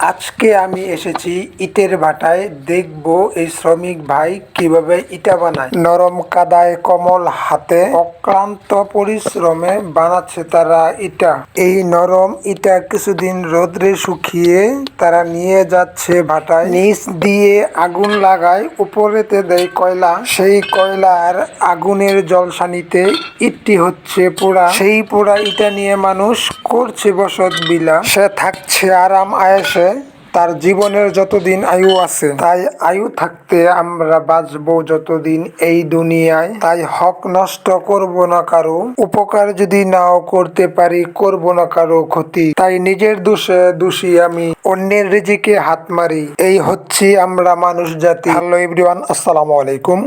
আজকে আমি এসেছি ইটের ভাটায়। দেখব এই শ্রমিক ভাই কীভাবে ইটা বানায়। নরম কাদায় কমল হাতে অক্লান্ত পরিশ্রমে বানাচ্ছে তারা ইটা। এই নরম ইটা কিছুদিন রোদ্রে শুকিয়ে তারা নিয়ে যাচ্ছে ভাটায়। নিচ দিয়ে আগুন লাগায়, উপরেতে দেয় কয়লা। সেই কয়লার আগুনের জলসানিতে ইটটি হচ্ছে পোড়া। সেই পোড়া ইটা নিয়ে মানুষ করছে বসত বিলা সে থাকছে আরাম আয়েসে। তার জীবনের যতদিন আয়ু আছে, তাই আয়ু থাকতে আমরা বাঁচবো যতদিন এই দুনিয়ায়। তাই হক নষ্ট করব না কারও, উপকার যদি নাও করতে পারি করব না কারও ক্ষতি। তাই নিজের দোষে দোষী আমি, অন্যের রিজিকে হাত মারি। এই হচ্ছে আমরা মানুষ জাতি। হ্যালো এভরিওয়ান, আসসালামু আলাইকুম।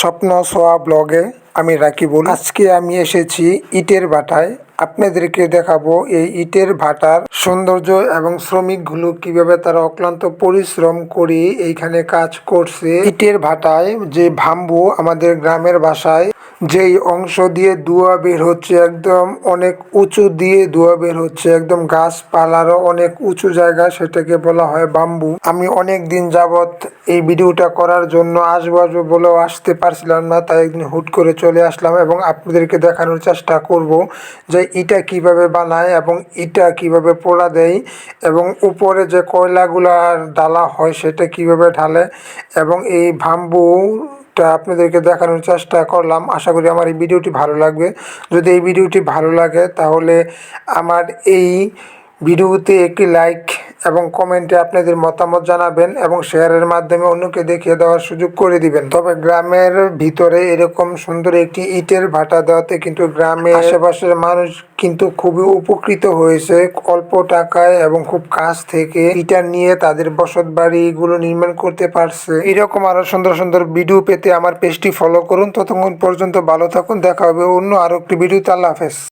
স্বপ্ন সোয়া ব্লগে আমি রাকিবুল। আজকে আমি এসেছি ইটের ভাটায়। আপনাদেরকে দেখাবো এই ইটের ভাটার সৌন্দর্য এবং শ্রমিকগুলো কীভাবে তারা অক্লান্ত পরিশ্রম করে এইখানে কাজ করছে। ইটের ভাটায় যে ভাম্বু আমাদের গ্রামের ভাষায় যেই অংশ দিয়ে ধোঁয়া বের হচ্ছে একদম অনেক উঁচু দিয়ে ধোঁয়া বের হচ্ছে, একদম গাছপালারও অনেক উঁচু জায়গা সেটাকে বলা হয় বাম্বু। আমি অনেক দিন যাবত এই ভিডিওটা করার জন্য আসব আসব বলেও আসতে পারছিলাম না, তাই একদিন হুট করে চলে আসলাম এবং আপনাদেরকে দেখানোর চেষ্টা করব যে এটা কীভাবে বানায় এবং এটা কীভাবে পোড়া দেয় এবং উপরে যে কয়লাগুলার ডালা হয় সেটা কীভাবে ঢালে এবং এই ভাম্বু টা আপনাদেরকে দেখানোর চেষ্টা করলাম। আশা করি আমার এই ভিডিওটি ভালো লাগবে। যদি এই ভিডিওটি ভালো লাগে, তাহলে আমার এই ভিডিওতে একটি লাইক এবং কমেন্টে আপনাদের মতামত জানাবেন এবং শেয়ারের মাধ্যমে অন্যকে দেখিয়ে দেওয়ার সুযোগ করে দিবেন। তবে গ্রামের ভিতরে এরকম সুন্দর একটি ইটের ভাটা দেওয়াতে কিন্তু গ্রামের আশেপাশের মানুষ কিন্তু খুবই উপকৃত হয়েছে। অল্প টাকায় এবং খুব কাছ থেকে ইটা নিয়ে তাদের বসত বাড়িগুলো নির্মাণ করতে পারছে। এরকম আরও সুন্দর সুন্দর ভিডিও পেতে আমার পেজটি ফলো করুন। ততক্ষণ পর্যন্ত ভালো থাকুন। দেখা হবে অন্য আরও একটি ভিডিওতে। আল্লাহ হাফেজ।